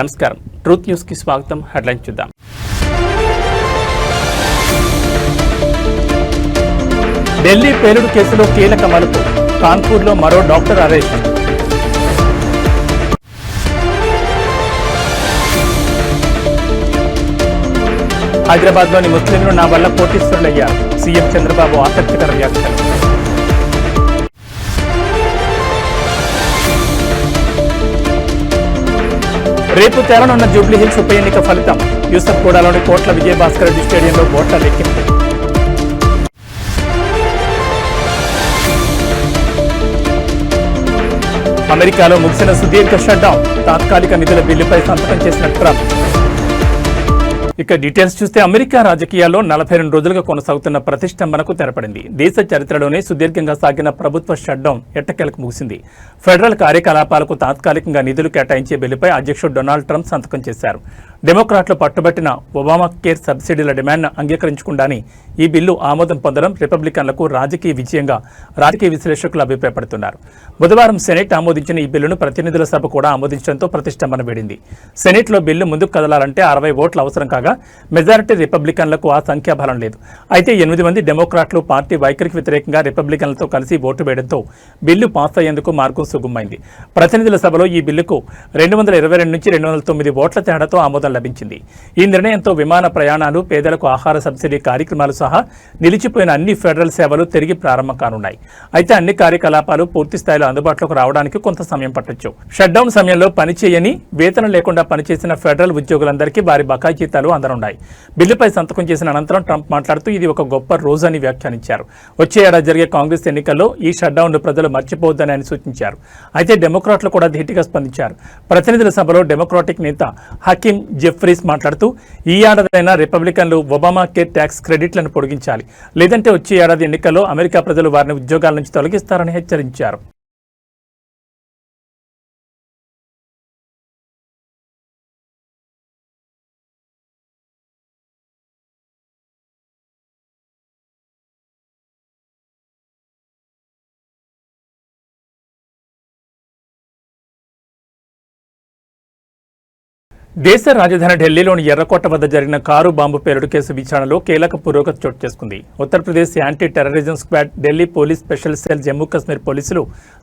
నమస్కారం. ట్రూత్ న్యూస్కి స్వాగతం. హెడ్లైన్ చూద్దాం. ఢిల్లీ పేలుడు కేసులో కీలక మలుపు. కాన్పూర్లో మరో డాక్టర్ అరెస్ట్. హైదరాబాద్లోని ముస్లింలు నా వల్ల కోటీశ్వరులయ్యారు. సీఎం చంద్రబాబు ఆసక్తికర వ్యాఖ్యలు. రేపు తేలనున్న జూబ్లీ హిల్స్ ఉప ఎన్నిక ఫలితం యూసఫ్ కూడాలోని కోట్ల విజయభాస్కర్ రెడ్డి స్టేడియంలో ఓట్ల లెక్కింపు అమెరికాలో ముగిసిన సుదీర్ఘ షట్డౌన్ తాత్కాలిక నిధుల బిల్లుపై సంతకం చేసిన ట్రంప్. ఇక డీటెయిల్స్ చూస్తే అమెరికా రాజకీయాల్లో నలభై రెండు రోజులుగా కొనసాగుతున్న ప్రతిష్టంభనకు తెరపడింది. దేశ చరిత్రలోనే సుదీర్ఘంగా సాగిన ప్రభుత్వ షట్డౌన్ ఎట్టకేలకు ముగిసింది. ఫెడరల్ కార్యకలాపాలకు తాత్కాలికంగా నిధులు కేటాయించే బిల్లుపై అధ్యక్షుడు డొనాల్డ్ ట్రంప్ సంతకం చేశారు. డెమోక్రాట్లు పట్టుబట్టిన ఒబామా కేర్ సబ్సిడీల డిమాండ్ను అంగీకరించకుండానే ఈ బిల్లు ఆమోదం పొందడం రిపబ్లికన్లకు రాజకీయ విజయంగా రాజకీయ విశ్లేషకులు అభిప్రాయపడుతున్నారు. బుధవారం సెనెట్ ఆమోదించిన ఈ బిల్లును ప్రతినిధుల సభ కూడా ఆమోదించడంతో ప్రతిష్టంభన వేడింది. సెనెట్లో బిల్లు ముందుకు కదలాలంటే అరవై ఓట్లు అవసరం కాగా మెజారిటీ రిపబ్లికన్లకు ఆ సంఖ్యాబలం లేదు. అయితే ఎనిమిది మంది డెమోక్రాట్లు పార్టీ వైఖరికి వ్యతిరేకంగా రిపబ్లికన్లతో కలిసి ఓటు వేయడంతో బిల్లు పాస్ అయ్యేందుకు మార్గం సుగమైంది. ప్రతినిధుల సభలో ఈ బిల్లుకు రెండు వందల ఇరవై రెండు నుంచి రెండు వందల తొమ్మిది ఓట్ల తేడాతో ఆమోదం లభించింది. ఈ నిర్ణయంతో విమాన ప్రయాణాలు పేదలకు ఆహార సబ్సిడీ కార్యక్రమాలు సహా నిలిచిపోయిన అన్ని ఫెడరల్ సేవలు తిరిగి ప్రారంభం కానున్నాయి. అయితే అన్ని కార్యకలాపాలు పూర్తి స్థాయిలో అందుబాటులోకి రావడానికి కొంత సమయం పట్టొచ్చు. షట్డౌన్ సమయంలో పనిచేయని వేతనం లేకుండా పనిచేసిన ఫెడరల్ ఉద్యోగులందరికీ వారి బకాయి జీతాలు అందనున్నాయి. బిల్లుపై సంతకం చేసిన అనంతరం ట్రంప్ మాట్లాడుతూ ఇది ఒక గొప్ప రోజు అని వ్యాఖ్యానించారు. వచ్చే ఏడాది జరిగే కాంగ్రెస్ ఎన్నికల్లో ఈ షట్డౌన్ ప్రజలు మర్చిపోవద్దని ఆయన సూచించారు. అయితే డెమోక్రాట్లు కూడా ధీటుగా స్పందించారు. ప్రతినిధుల సభలో డెమోక్రాటిక్ నేత హకీం జెఫ్రీస్ మాట్లాడుతూ ఈ ఏడాదైనా రిపబ్లికన్లు ఒబామా కేర్ ట్యాక్స్ క్రెడిట్లను పొడిగించాలి. లేదంటే వచ్చే ఏడాది ఎన్నికల్లో అమెరికా ప్రజలు వారిని ఉద్యోగాల నుంచి తొలగిస్తారని హెచ్చరించారు. దేశ రాజధాని ఢిల్లీలోని ఎర్రకోట వద్ద జరిగిన కారు బాంబు పేలుడు కేసు విచారణలో కీలక పురోగతి చోటు చేసుకుంది. Uttar Pradesh anti terrorism squad Delhi police special cell Jammu Kashmir పోలీసులు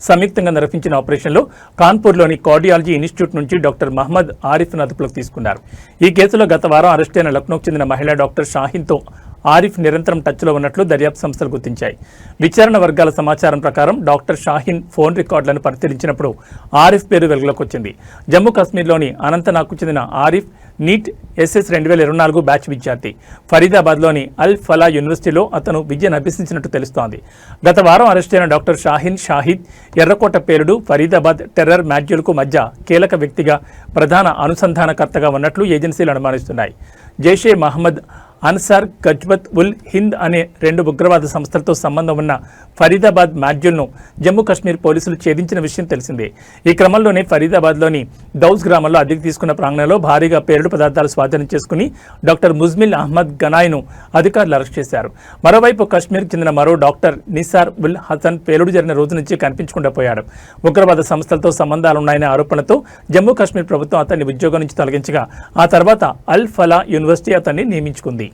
సంయుక్తంగా నిర్వహించిన ఆపరేషన్లో కాన్పూర్లోని కార్డియాలజీ ఇన్స్టిట్యూట్ నుంచి డాక్టర్ మహమ్మద్ ఆరిఫ్ను అదుపులోకి తీసుకున్నారు. ఈ కేసులో గత వారం అరెస్టైన లక్నోకు చెందిన మహిళా డాక్టర్ షాహిన్తో ఆరిఫ్ నిరంతరం టచ్లో ఉన్నట్లు దర్యాప్తు సంస్థలు గుర్తించాయి. విచారణ వర్గాల సమాచారం ప్రకారం డాక్టర్ షాహీన్ ఫోన్ రికార్డులను పరిశీలించినప్పుడు ఆరిఫ్ పేరు వెలుగులోకి వచ్చింది జమ్మూ కాశ్మీర్లోని అనంతనాగ్కు చెందిన ఆరిఫ్ నీట్ ఎస్ఎస్ రెండు వేల ఇరవై నాలుగు బ్యాచ్ విద్యార్థి. ఫరీదాబాద్లోని అల్ ఫలా యూనివర్సిటీలో అతను విద్యను అభ్యసించినట్టు తెలుస్తోంది. గత వారం అరెస్ట్ అయిన డాక్టర్ షాహీన్ షాహిద్ ఎర్రకోట పేరుడు ఫరీదాబాద్ టెర్రర్ మాడ్యూల్కు మధ్య కీలక వ్యక్తిగా ప్రధాన అనుసంధానకర్తగా ఉన్నట్లు ఏజెన్సీలు అనుమానిస్తున్నాయి. జైషే మహమ్మద్ అన్సార్ గజ్బత్ ఉల్ హింద్ అనే రెండు ఉగ్రవాద సంస్థలతో సంబంధం ఉన్న ఫరీదాబాద్ మాడ్యూల్ను జమ్మూ కాశ్మీర్ పోలీసులు ఛేదించిన విషయం తెలిసిందే. ఈ క్రమంలోనే ఫరీదాబాద్లోని దౌస్ గ్రామంలో అద్దెకు తీసుకున్న ప్రాంగణంలో భారీగా పేలుడు పదార్థాలు స్వాధీనం చేసుకుని డాక్టర్ ముజ్మిల్ అహ్మద్ గనాయ్ను అధికారులు అరెస్ట్ చేశారు. మరోవైపు కాశ్మీర్కి చెందిన మరో డాక్టర్ నిసార్ ఉల్ హసన్ పేలుడు జరిగిన రోజు నుంచి కనిపించకుండా పోయాడు. ఉగ్రవాద సంస్థలతో సంబంధాలున్నాయనే ఆరోపణలతో జమ్మూ కాశ్మీర్ ప్రభుత్వం అతన్ని ఉద్యోగం నుంచి తొలగించగా ఆ తర్వాత అల్ ఫలా యూనివర్సిటీ అతన్ని నియమించుకుంది.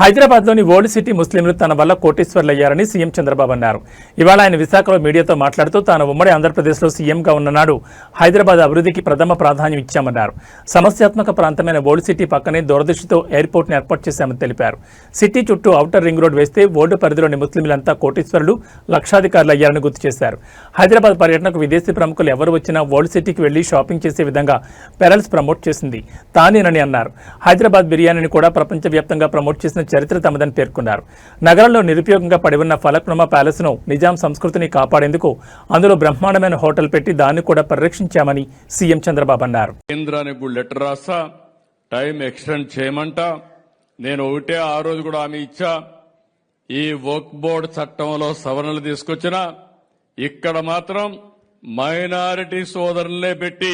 హైదరాబాద్లోని ఓల్డ్ సిటీ ముస్లింలు తన వల్ల కోటీశ్వర్లయ్యారని సీఎం చంద్రబాబు అన్నారు. ఇవాళ ఆయన విశాఖలో మీడియాతో మాట్లాడుతూ తాను ఉమ్మడి ఆంధ్రప్రదేశ్లో సీఎంగా ఉన్ననాడు హైదరాబాద్ అభివృద్ధికి ప్రథమ ప్రాధాన్యం ఇచ్చామన్నారు. సమస్యాత్మక ప్రాంతమైన ఓల్డ్ సిటీ పక్కనే దూరదృష్టితో ఎయిర్పోర్ట్ను ఏర్పాటు చేశామని తెలిపారు. సిటీ చుట్టూ ఔటర్ రింగ్ రోడ్ వేస్తే ఓల్డ్ పరిధిలోని ముస్లింలంతా కోటీశ్వరులు లక్షాధికారులు అయ్యారని గుర్తు చేశారు. హైదరాబాద్ పర్యటనకు విదేశీ ప్రముఖులు ఎవరు వచ్చినా ఓల్డ్ సిటీకి వెళ్ళి షాపింగ్ చేసే విధంగా పెరల్స్ ప్రమోట్ చేసింది తానేనని అన్నారు. హైదరాబాద్ బిర్యానీని కూడా ప్రపంచవ్యాప్తంగా ప్రమోట్ చేసిన చరిత్ర తమదని పేర్కొన్నారు. నగరంలో నిరుపయోగంగా పడి ఉన్న ఫలక్నుమా ప్యాలెస్ను నిజాం సంస్కృతిని కాపాడేందుకు అందులో బ్రహ్మాండమైన హోటల్ పెట్టి దాన్ని కూడా పరిరక్షించామని సీఎం చంద్రబాబు అన్నారు. కేంద్రానికి లెటర్ రాస్తా టైం ఎక్స్టెండ్ చేయమంట నేను ఒకటే ఆ రోజు కూడా ఆమె ఇచ్చా ఈ వర్క్ బోర్డ్ చట్టంలో సవరణలు తీసుకొచ్చిన ఇక్కడ మాత్రం మైనారిటీ సోదరులనే పెట్టి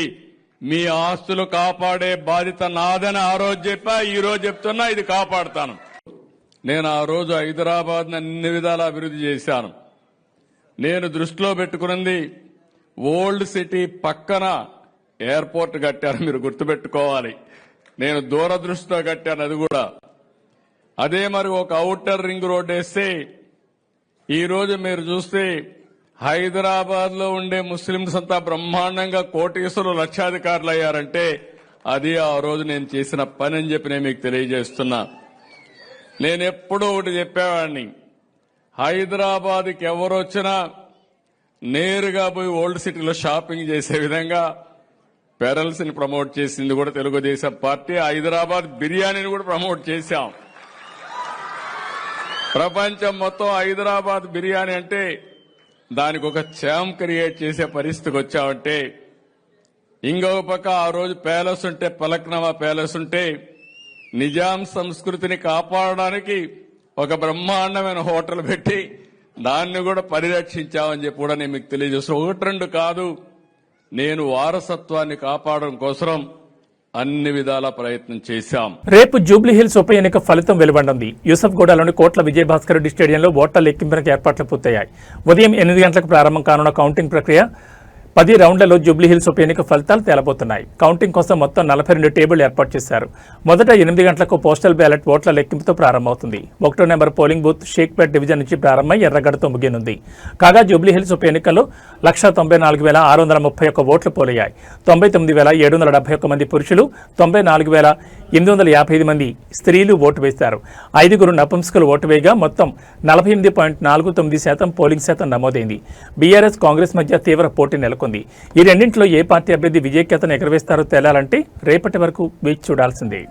మీ ఆస్తులు కాపాడే బాధ్యత నాదని ఆ రోజు చెప్పా ఈ రోజు చెప్తున్నా ఇది కాపాడుతాను. నేను ఆ రోజు హైదరాబాద్ అన్ని విధాల అభివృద్ధి చేశాను. నేను దృష్టిలో పెట్టుకున్నది ఓల్డ్ సిటీ పక్కన ఎయిర్పోర్ట్ కట్టాను మీరు గుర్తుపెట్టుకోవాలి. నేను దూరదృష్టితో కట్టాను అది కూడా. అదే మరి ఒక అవుటర్ రింగ్ రోడ్ వేస్తే ఈరోజు మీరు చూస్తే హైదరాబాద్లో ఉండే ముస్లింస్ అంతా బ్రహ్మాండంగా కోటీశ్వరులు లక్షాధికారులు అయ్యారంటే అది ఆ రోజు నేను చేసిన పని అని చెప్పి నేను మీకు తెలియజేస్తున్నా. నేను ఎప్పుడూ ఒకటి చెప్పేవాడిని. హైదరాబాద్కి ఎవరు వచ్చినా నేరుగా పోయి ఓల్డ్ సిటీలో షాపింగ్ చేసే విధంగా పెరల్స్ని ప్రమోట్ చేసింది కూడా తెలుగుదేశం పార్టీ. హైదరాబాద్ బిర్యానీని కూడా ప్రమోట్ చేశాం. ప్రపంచం మొత్తం హైదరాబాద్ బిర్యానీ అంటే దానికి ఒక ఛామ్ క్రియేట్ చేసే పరిస్థితికి వచ్చామంటే ఇంకొక పక్క ఆ రోజు ప్యాలెస్ ఉంటే పలక్నమా ప్యాలెస్ ఉంటే నిజాం సంస్కృతిని కాపాడడానికి ఒక బ్రహ్మాండమైన హోటల్ పెట్టి దాన్ని కూడా పరిరక్షించామని చెప్పి కూడా నేను మీకు తెలియజేస్తాను ఒకటి రెండు కాదు నేను వారసత్వాన్ని కాపాడడం కోసం అన్ని విధాల ప్రయత్నం చేశాం. రేపు జూబ్లీహిల్స్ ఉప ఎన్నిక ఫలితం వెలువడనుంది యూసఫ్గూడలోని కోట్ల విజయభాస్కర్ రెడ్డి స్టేడియంలో ఓట్ల లెక్కింపునకు ఏర్పాట్లు పూర్తయ్యాయి. ఉదయం ఎనిమిది గంటలకు ప్రారంభం కానున్న కౌంటింగ్ ప్రక్రియ పది రౌండ్లలో జూబ్లీహిల్స్ ఉప ఎన్నిక ఫలితాలు తేలబోతున్నాయి. కౌంటింగ్ కోసం మొత్తం నలభై రెండు టేబుల్ ఏర్పాటు చేశారు. మొదట ఎనిమిది గంటలకు పోస్టల్ బ్యాలెట్ ఓట్ల లెక్కింపుతో ప్రారంభమవుతుంది. ఒకటో number polling booth Shaikpet division నుంచి ప్రారంభమై ఎర్రగడ్డతో ముగియనుంది. కాగా జూబ్లీహిల్స్ ఉప ఎన్నికల్లో లక్ష తొంభై నాలుగు వేల ఆరు వందల ముప్పై ఒక్క ఓట్లు పోలయ్యాయి. తొంభై తొమ్మిది వేల ఏడు వందల డెబ్బై ఒక్క మంది పురుషులు తొంభై నాలుగు వేల ఎనిమిది వందల యాభై ఐదు మంది స్త్రీలు ఓటు వేశారు ఐదుగురు నపుంసకులు ఓటు వేయగా మొత్తం నలభై ఎనిమిది పాయింట్ నాలుగు తొమ్మిది శాతం పోలింగ్ శాతం నమోదైంది. బీఆర్ఎస్ కాంగ్రెస్ మధ్య తీవ్ర పోటీ నెలకొంది. ఈ రెండింటిలో ఏ పార్టీ అభ్యర్థి విజయకేతను ఎగరవేస్తారో తేలాలంటే రేపటి వరకు వేచి చూడాల్సిందే.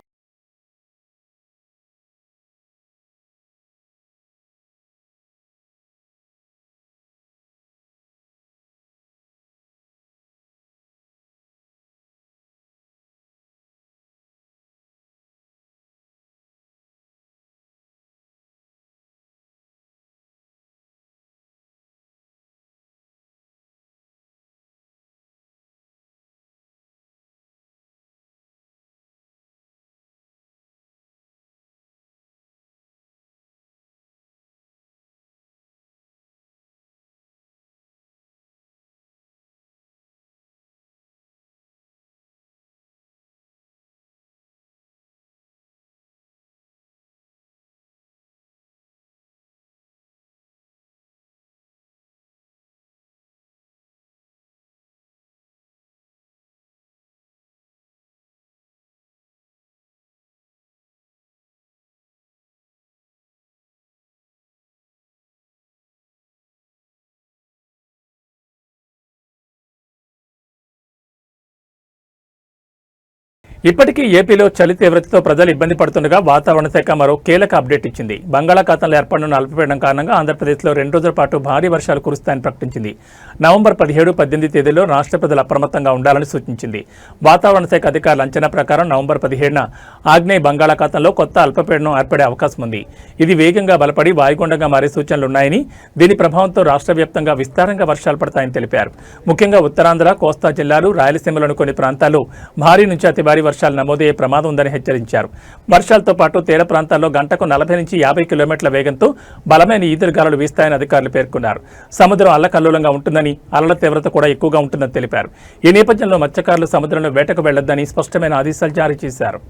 ఇప్పటికీ ఏపీలో చలి తీవ్రతతో ప్రజలు ఇబ్బంది పడుతుండగా వాతావరణ శాఖ మరో కీలక అప్డేట్ ఇచ్చింది. బంగాళాఖాతంలో ఏర్పడిన అల్పపీడనం కారణంగా ఆంధ్రప్రదేశ్లో రెండు రోజుల పాటు భారీ వర్షాలు కురుస్తాయని ప్రకటించింది. నవంబర్ పదిహేడు పద్దెనిమిది తేదీలో రాష్ట్ర ప్రజలు అప్రమత్తంగా ఉండాలని సూచించింది. వాతావరణ శాఖ అధికారుల అంచనా ప్రకారం నవంబర్ పదిహేడున ఆగ్నేయ బంగాళాఖాతంలో కొత్త అల్పపీడనం ఏర్పడే అవకాశం ఉంది. ఇది వేగంగా బలపడి వాయుగుండంగా మారే సూచనలున్నాయని దీని ప్రభావంతో రాష్ట్ర వ్యాప్తంగా విస్తారంగా వర్షాలు పడతాయని తెలిపారు. ముఖ్యంగా ఉత్తరాంధ్ర కోస్తా జిల్లాలు రాయలసీమలోని కొన్ని ప్రాంతాల్లో భారీ నుంచి అతి భారీ వర్షాలు నమోదయ్యే ప్రమాదం ఉందని హెచ్చరించారు. వర్షాలతో పాటు తీర ప్రాంతాల్లో గంటకు నలభై నుంచి యాభై కిలోమీటర్ల వేగంతో బలమైన ఈదురుగాలు వీస్తాయని అధికారులు పేర్కొన్నారు. సముద్రం అల్లకల్లోలంగా ఉంటుందని అలల తీవ్రత కూడా ఎక్కువగా ఉంటుందని తెలిపారు. ఈ నేపథ్యంలో మత్స్యకారులు సముద్రంలో వేటకు వెళ్ళొద్దని స్పష్టమైన ఆదేశాలు జారీ చేశారు.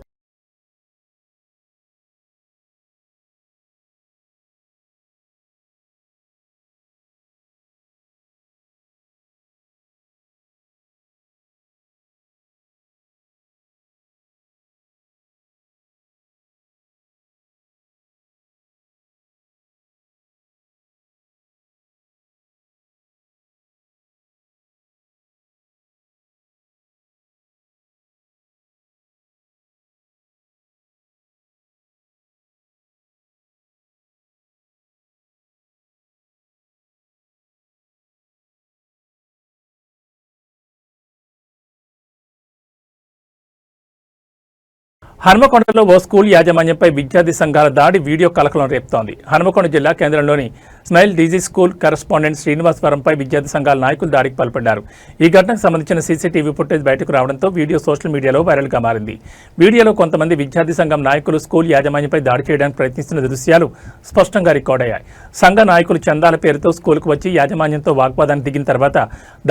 హనుమకొండలో ఓ స్కూల్ యాజమాన్యంపై విద్యార్థి సంఘాల దాడి వీడియో కలకలం రేపుతోంది. హనుమకొండ జిల్లా కేంద్రంలోని స్మైల్ డీజీ స్కూల్ కరెస్పాండెంట్ శ్రీనివాసవరంపై విద్యార్థి సంఘాల నాయకులు దాడికి పాల్పడ్డారు. ఈ ఘటనకు సంబంధించిన సీసీటీవీ ఫుటేజ్ బయటకు రావడంతో వీడియో సోషల్ మీడియాలో వైరల్గా మారింది. వీడియోలో కొంతమంది విద్యార్థి సంఘం నాయకులు స్కూల్ యాజమాన్యంపై దాడి చేయడానికి ప్రయత్నిస్తున్న దృశ్యాలు స్పష్టంగా రికార్డయ్యాయి సంఘ నాయకులు చందాల పేరుతో స్కూల్కు వచ్చి యాజమాన్యంతో వాగ్వాదానికి దిగిన తర్వాత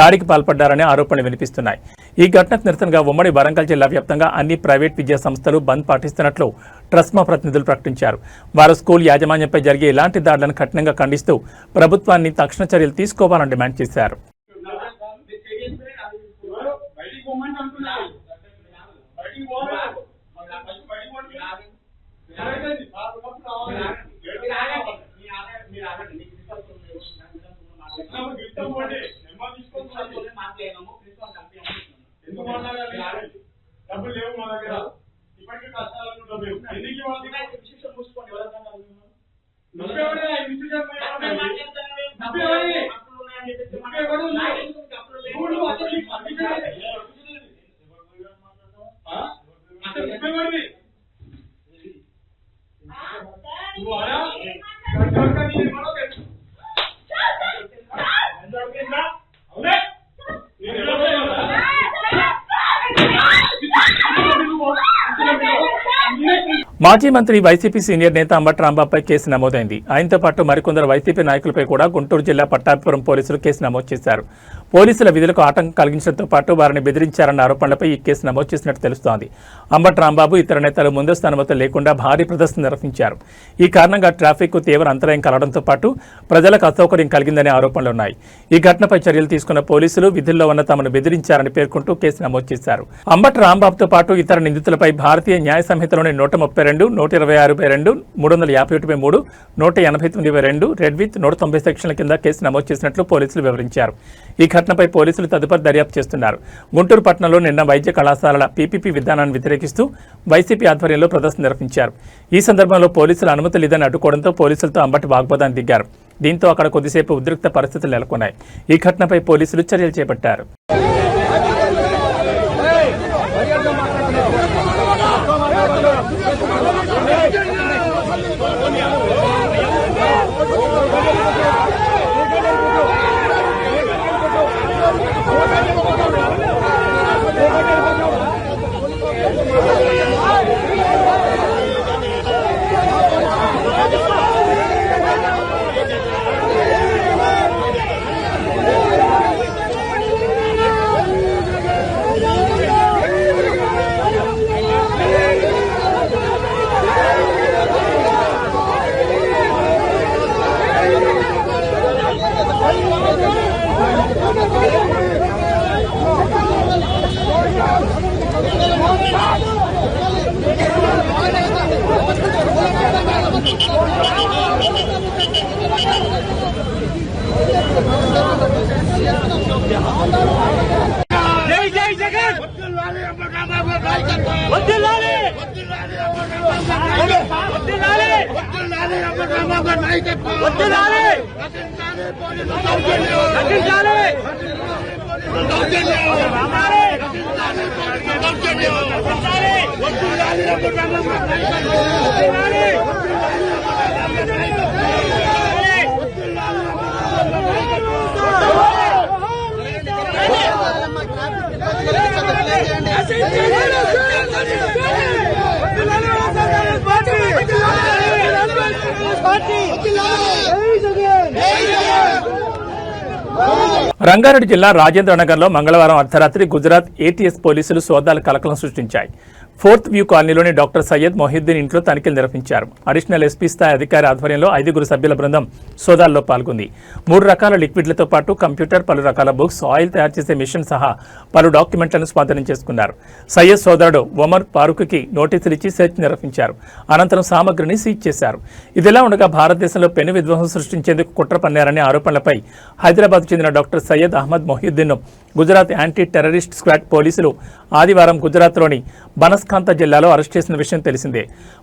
దాడికి పాల్పడ్డారనే ఆరోపణలు వినిపిస్తున్నాయి. ఈ ఘటనకు నిరసనగా ఉమ్మడి వరంగల్ జిల్లా వ్యాప్తంగా అన్ని ప్రైవేట్ విద్యా సంస్థలు బంద్ పాటిస్తున్నట్లు ట్రస్మా ప్రతినిధులు ప్రకటించారు. వారు స్కూల్ యాజమాన్యంపై జరిగే ఇలాంటి దాడులను కఠినంగా ఖండిస్తూ ప్రభుత్వాన్ని తక్షణ చర్యలు తీసుకోవాలని డిమాండ్ చేశారు. బయటికి పోమని అంటున్నారు బయటికి పోరా బయటికి మాజీ మంత్రి వైసీపీ సీనియర్ నేత అంబట్ రాంబాబుపై కేసు నమోదైంది. ఆయనతో పాటు మరికొందరు వైసీపీ నాయకులపై కూడా గుంటూరు జిల్లా పట్టాభిపురం పోలీసులు కేసు నమోదు చేశారు. పోలీసుల విధులకు ఆటంకం కలిగించడంతో పాటు వారిని బెదిరించారన్న ఆరోపణలపై ఈ కేసు నమోదు చేసినట్టు తెలుస్తోంది. అంబట్ రాంబాబు ఇతర నేతలు ముందస్తు అనుమతులు లేకుండా భారీ ప్రదర్శన నిర్వహించారు. ఈ కారణంగా ట్రాఫిక్ తీవ్ర అంతరాయం కలగడంతో పాటు ప్రజలకు అసౌకర్యం కలిగిందనే ఆరోపణలున్నాయి ఈ ఘటనపై చర్యలు తీసుకున్న పోలీసులు విధుల్లో ఉన్న తమను బెదిరించారని పేర్కొంటూ కేసు నమోదు చేశారు. అంబట్ రాంబాబుతో పాటు ఇతర నిందితులపై భారతీయ న్యాయ సంహితలోని నూట ముప్పై రెండు నూట ఇరవై ఆరు బై రెండు మూడు వందల యాభై ఒకటి బై మూడు నూట ఎనభై తొమ్మిది బై రెండు రెడ్ విత్ నూట తొంభై సెక్షన్ల కింద కేసు నమోదు చేసినట్లు పోలీసులు వివరించారు. ఈ ఘటనపై పోలీసులు తదుపరి దర్యాప్తు చేస్తున్నారు. గుంటూరు పట్టణంలో నిన్న వైద్య కళాశాలల పీపీపీ విధానాన్ని వ్యతిరేకిస్తూ వైసీపీ ఆధ్వర్యంలో ప్రదర్శన నిర్వహించారు. ఈ సందర్భంలో పోలీసులు అనుమతి లేదని అడ్డుకోవడంతో పోలీసులతో అంబటి వాగ్వాదాన్ని దిగారు. దీంతో అక్కడ కొద్దిసేపు ఉద్రిక్త పరిస్థితులు నెలకొన్నాయి. ఈ ఘటనపై పోలీసులు చర్యలు చేపట్టారు. రంగారెడ్డి జిల్లా రాజేంద్రనగర్లో మంగళవారం అర్ధరాత్రి గుజరాత్ ఏటీఎస్ పోలీసులు సోదాలు కలకలం సృష్టించాయి. ఫోర్త్ వ్యూ కాలనీలోని డాక్టర్ సయ్యద్ మొహిద్దీన్ ఇంట్లో తనిఖీలు నిర్వహించారు. అడిషనల్ ఎస్పీ స్థాయి అధికారి ఆధ్వర్యంలో ఐదుగురు సభ్యుల బృందం సోదాల్లో పాల్గొంది. మూడు రకాల లిక్విడ్లతో పాటు కంప్యూటర్ పలు రకాల బుక్స్ ఆయిల్ తయారు చేసే మిషన్ సహా పలు డాక్యుమెంట్లను స్వాధీనం చేసుకున్నారు. సయ్యద్ సోదరుడు ఒమర్ ఫారూక్కి నోటీసులు ఇచ్చి సెర్చ్ నిర్వహించారు. అనంతరం సామగ్రిని సీజ్ చేశారు. ఇదిలా ఉండగా భారతదేశంలో పెను విధ్వంసం సృష్టించేందుకు కుట్ర పన్నారనే ఆరోపణలపై హైదరాబాద్ చెందిన డాక్టర్ సయ్యద్ అహ్మద్ మొహిద్దీన్ను గుజరాత్ యాంటీ టెర్రరిస్ట్ స్క్వాడ్ పోలీసులు ఆదివారం గుజరాత్లోని బనస్కాంత జిల్లాలో అరెస్ట్ చేసిన విషయం తెలిసిందే.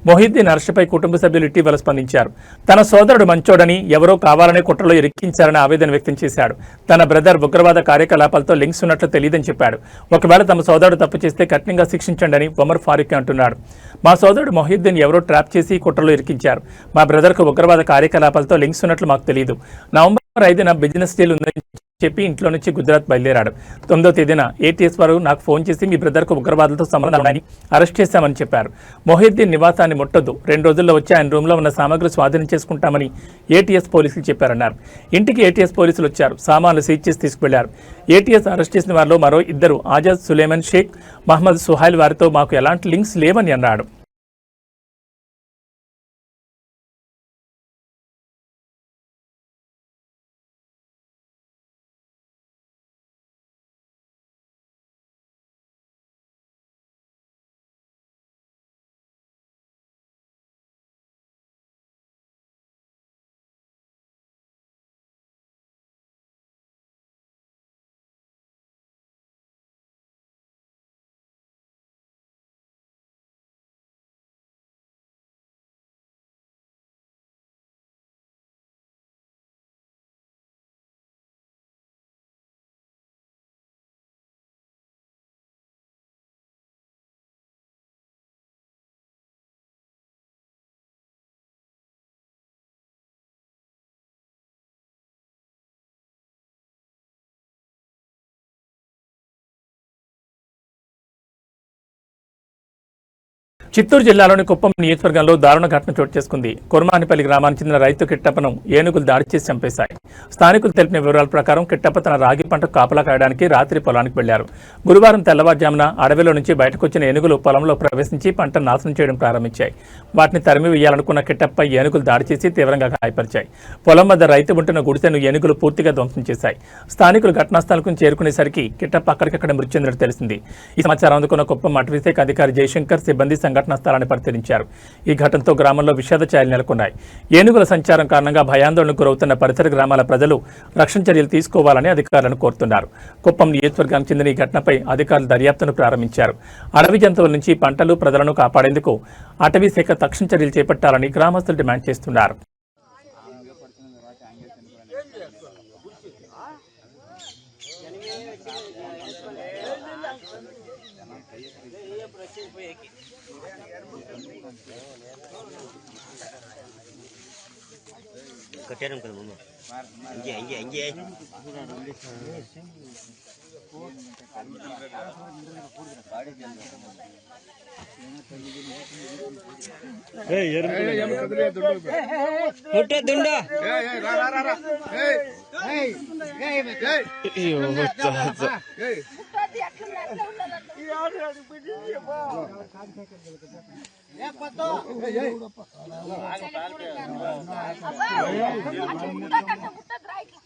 మొహిద్దీన్ అరెస్టుపై కుటుంబ సభ్యులు ఇటీవల స్పందించారు. తన సోదరుడు మంచోడని ఎవరో కావాలనే కుట్రలో ఇరికించారని ఆవేదన వ్యక్తం చేశాడు. తన బ్రదర్ ఉగ్రవాద కార్యకలాపాలతో లింక్స్ ఉన్నట్లు తెలియదని చెప్పాడు. ఒకవేళ తమ సోదరుడు తప్పు చేస్తే కఠినంగా శిక్షించండి అని ఒమర్ ఫారూక్ అంటున్నాడు. మా సోదరుడు మొహిద్దీన్ ఎవరో ట్రాప్ చేసి కుట్రలో ఇరికించారు. మా బ్రదర్కు ఉగ్రవాద కార్యకలాపాలతో లింక్స్ ఉన్నట్లు మాకు తెలియదు నవంబర్ ఐదున బిజినెస్ డీల్ ఉందని చెప్పి ఇంట్లో నుంచి గుజరాత్ బయలుదేరాడు. తొమ్మిదో తేదీన ఏటీఎస్ వారు నాకు ఫోన్ చేసి మీ బ్రదర్కు ఉగ్రవాదులతో సంబంధాలు ఉన్నాయని అరెస్ట్ చేశామని చెప్పారు. మొహిద్దీన్ నివాసాన్ని ముట్టొద్దు. రెండు రోజుల్లో వచ్చి ఆయన రూమ్లో ఉన్న సామాగ్రి స్వాధీనం చేసుకుంటామని ఏటీఎస్ పోలీసులు చెప్పారన్నారు. ఇంటికి ఏటీఎస్ పోలీసులు వచ్చారు. సామాన్లు సీజ్ చేసి తీసుకువెళ్ళారు. ఏటీఎస్ అరెస్ట్ చేసిన వారిలో మరో ఇద్దరు ఆజాద్ సులేమన్ షేక్ మహమ్మద్ సుహైల్ వారితో మాకు ఎలాంటి లింక్స్ లేవని అన్నాడు. చిత్తూరు జిల్లాలోని కుప్పం నియోజకవర్గంలో దారుణ ఘటన చోటు చేసుకుంది. కుర్మానిపల్లి గ్రామానికి చెందిన రైతు కిట్టప్పను ఏనుగులు దాడి చేసి చంపేశాయి. స్థానికులు తెలిపిన వివరాల ప్రకారం కిట్టప్ప తన రాగి పంట కాపలా కాయడానికి రాత్రి పొలానికి వెళ్ళారు. గురువారం తెల్లవారుజామున అడవిలో నుంచి బయటకు వచ్చిన ఏనుగులు పొలంలో ప్రవేశించి పంట నాశనం చేయడం ప్రారంభించాయి. వాటిని తరిమి వేయాలనుకున్న కిట్టప్ప ఏనుగులు దాడి చేసి తీవ్రంగా గాయపరిచాయి. పొలం వద్ద రైతు ఉంటున్న గుడిసెను ఏనుగులు పూర్తిగా ధ్వంసం చేశాయి. స్థానికులు ఘటనా చేరుకునేసరికి కిట్టప్ప అక్కడికక్కడ మృతి చెందినట్టు తెలిసింది. ఈ సమాచారం అందుకున్న కుప్పం అటవీశాఖ అధికారి జయశంకర్ సిబ్బంది సంఘటనా స్థలాన్ని పరిశీలించారు. ఈ ఘటనతో గ్రామంలో విషాద ఛాయలు నెలకొన్నాయి. ఏనుగుల సంచారం కారణంగా భయాందోళనకు గురవుతున్న పరిసర గ్రామాల ప్రజలు రక్షణ చర్యలు తీసుకోవాలని అధికారులను కోరుతున్నారు. కుప్పం నియోజకవర్గానికి చెందిన ఈ ఘటనపై అధికారులు దర్యాప్తును ప్రారంభించారు. అడవి జంతువుల నుంచి పంటలు ప్రజలను కాపాడేందుకు అటవీ శాఖ తక్షణ చర్యలు చేపట్టాలని గ్రామస్తులు డిమాండ్ చేస్తున్నారు. ಕಟ್ಯಾರ ಕದ ಮಮ್ಮ ಹಂಗೆ ಹಂಗೆ ಹಂಗೆ ಹೊಟ್ಟೆ ದುಂಡ ముట్టద్దు రాయిట్లా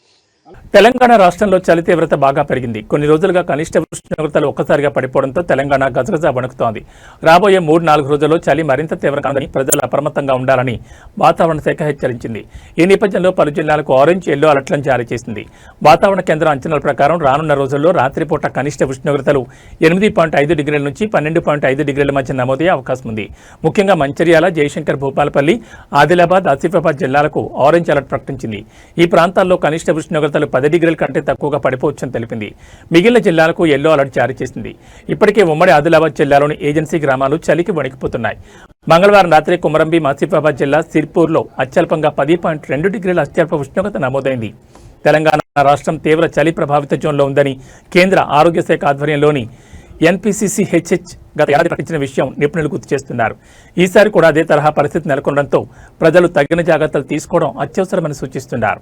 తెలంగాణ రాష్ట్రంలో చలి తీవ్రత బాగా పెరిగింది. కొన్ని రోజులుగా కనిష్ట ఉష్ణోగ్రతలు ఒక్కసారిగా పడిపోవడంతో తెలంగాణ గజగజ వణుకుతోంది. రాబోయే మూడు నాలుగు రోజుల్లో చలి మరింత తీవ్రంగా ఉందని ప్రజలు అప్రమత్తంగా ఉండాలని వాతావరణ శాఖ హెచ్చరించింది. ఈ నేపథ్యంలో పలు జిల్లాలకు ఆరెంజ్ ఎల్లో అలర్ట్లను జారీ చేసింది. వాతావరణ కేంద్రం అంచనాల ప్రకారం రానున్న రోజుల్లో రాత్రిపూట కనిష్ట ఉష్ణోగ్రతలు ఎనిమిది పాయింట్ ఐదు డిగ్రీల నుంచి పన్నెండు పాయింట్ ఐదు డిగ్రీల మధ్య నమోదయ్యే అవకాశం ఉంది. ముఖ్యంగా మంచిర్యాల జయశంకర్ భూపాలపల్లి ఆదిలాబాద్ ఆసిఫాబాద్ జిల్లాలకు ఆరెంజ్ అలర్ట్ ప్రకటించింది. ఈ ప్రాంతాల్లో కనిష్ట ఉష్ణోగ్రత ఉష్ణోగ్రతలు పది డిగ్రీల కంటే తక్కువగా పడిపోవచ్చని తెలిపింది. మిగిలిన జిల్లాలకు ఎల్లో అలర్ట్ జారీ చేసింది. ఇప్పటికే ఉమ్మడి ఆదిలాబాద్ జిల్లాలోని ఏజెన్సీ గ్రామాలు చలికి వణికిపోతున్నాయి. మంగళవారం రాత్రి కుమరంబి మాసిఫాబాద్ జిల్లా సిర్పూర్లో అత్యల్పంగా పది పాయింట్ రెండు డిగ్రీల అత్యల్ప ఉష్ణోగ్రత నమోదైంది. తెలంగాణ రాష్ట్రం తీవ్ర చలి ప్రభావిత జోన్లో ఉందని కేంద్ర ఆరోగ్య శాఖ ఆధ్వర్యంలోని ఎన్పిసిసి హెచ్హెచ్ గత ఏడాది ప్రకటించిన విషయం నిపుణులు గుర్తు చేస్తున్నారు. ఈసారి కూడా అదే తరహా పరిస్థితి నెలకొనడంతో ప్రజలు తగిన జాగ్రత్తలు తీసుకోవడం అత్యవసరమని సూచిస్తున్నారు.